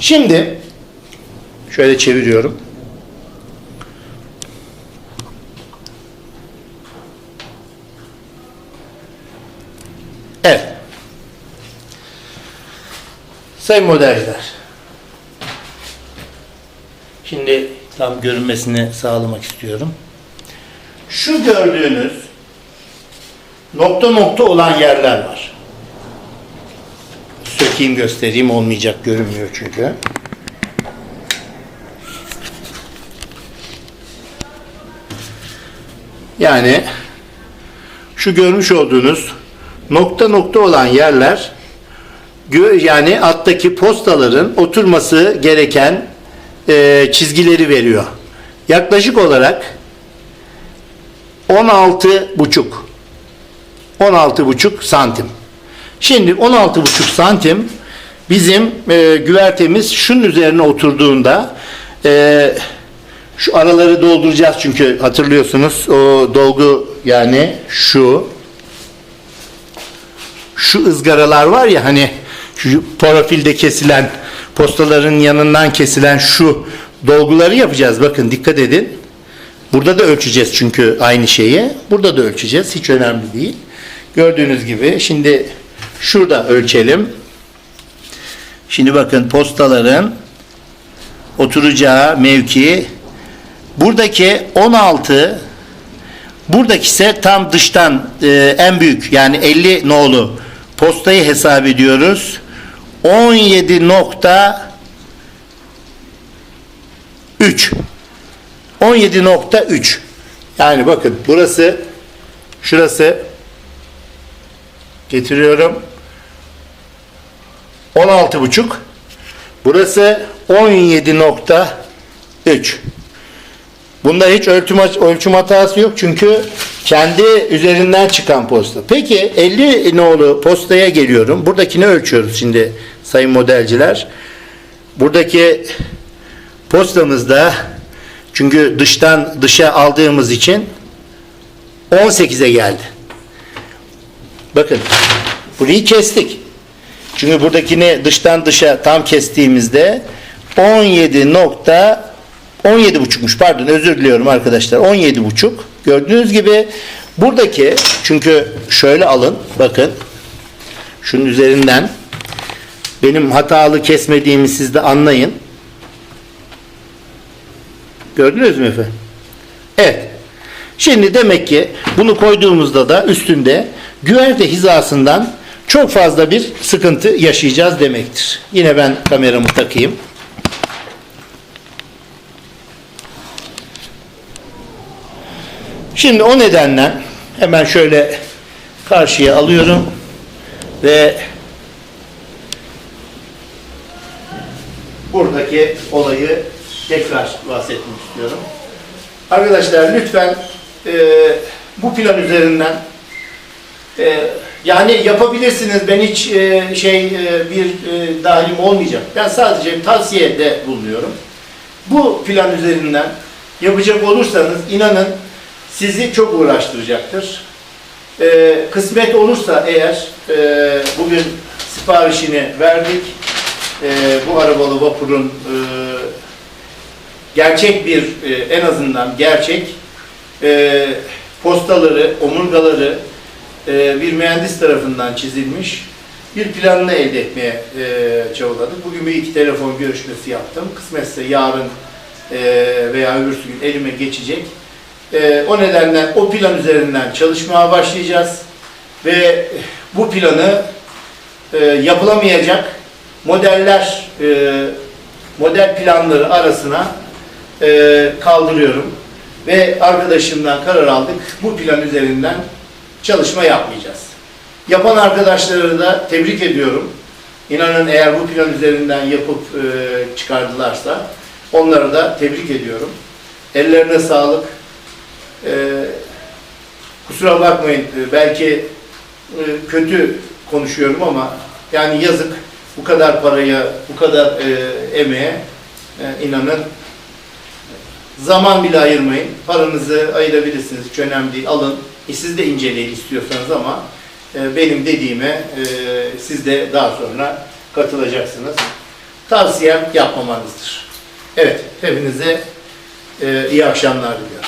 Şimdi şöyle çeviriyorum. Evet. Sayın modelciler. Şimdi tam görünmesini sağlamak istiyorum. Şu gördüğünüz nokta nokta olan yerler var. Sökeyim göstereyim olmayacak görünmüyor çünkü. Yani şu görmüş olduğunuz nokta nokta olan yerler yani alttaki postaların oturması gereken e, çizgileri veriyor. Yaklaşık olarak 16 buçuk 16 buçuk santim. Şimdi 16 buçuk santim bizim e, güvertemiz şunun üzerine oturduğunda e, şu araları dolduracağız çünkü hatırlıyorsunuz o dolgu yani şu şu ızgaralar var ya hani şu profilde kesilen postaların yanından kesilen şu dolguları yapacağız. Bakın dikkat edin. Burada da ölçeceğiz çünkü aynı şeyi. Burada da ölçeceğiz. Hiç önemli değil. Gördüğünüz gibi şimdi şurada ölçelim. Şimdi bakın postaların oturacağı mevki. Buradaki 16 buradaki ise tam dıştan e, en büyük yani 50 nolu postayı hesap ediyoruz. 17 nokta 3 17.3 yani bakın burası şurası getiriyorum 16.5 burası 17.3 Bunda hiç ölçüm, ölçüm hatası yok çünkü kendi üzerinden çıkan posta. Peki 50 nolu postaya geliyorum. Buradakini ölçüyoruz şimdi sayın modelciler. Buradaki postamızda çünkü dıştan dışa aldığımız için 18'e geldi. Bakın burayı kestik. Çünkü buradakini dıştan dışa tam kestiğimizde 17 nokta 17 buçukmuş. Pardon özür diliyorum arkadaşlar. 17 buçuk. Gördüğünüz gibi buradaki çünkü şöyle alın bakın. Şunun üzerinden. Benim hatalı kesmediğimi siz de anlayın. Gördünüz mü efendim evet. Şimdi demek ki bunu koyduğumuzda da üstünde güverte hizasından çok fazla bir sıkıntı yaşayacağız demektir yine ben kameramı takayım Şimdi o nedenle hemen şöyle karşıya alıyorum ve buradaki olayı tekrar bahsetmek istiyorum. Arkadaşlar lütfen e, bu plan üzerinden e, yani yapabilirsiniz. Ben hiç e, şey e, bir e, dahilim olmayacak. Ben sadece tavsiyede bulunuyorum. Bu plan üzerinden yapacak olursanız inanın sizi çok uğraştıracaktır. Ee, kısmet olursa eğer e, bugün siparişini verdik. E, bu arabalı vapurun e, gerçek bir e, en azından gerçek e, postaları, omurgaları e, bir mühendis tarafından çizilmiş bir planını elde etmeye e, çabaladık. Bugün bir iki telefon görüşmesi yaptım. Kısmetse yarın e, veya öbürsü gün elime geçecek. Ee, o nedenle o plan üzerinden çalışmaya başlayacağız ve bu planı e, yapılamayacak modeller e, model planları arasına e, kaldırıyorum ve arkadaşımdan karar aldık bu plan üzerinden çalışma yapmayacağız. Yapan arkadaşları da tebrik ediyorum. İnanın eğer bu plan üzerinden yapıp e, çıkardılarsa onları da tebrik ediyorum. Ellerine sağlık. Ee, kusura bakmayın e, belki e, kötü konuşuyorum ama yani yazık bu kadar paraya, bu kadar e, emeğe e, inanın zaman bile ayırmayın. Paranızı ayırabilirsiniz. Hiç önemli değil. Alın. E, siz de inceleyin istiyorsanız ama e, benim dediğime e, siz de daha sonra katılacaksınız. Tavsiyem yapmamanızdır. Evet, hepinize e, iyi akşamlar diliyorum.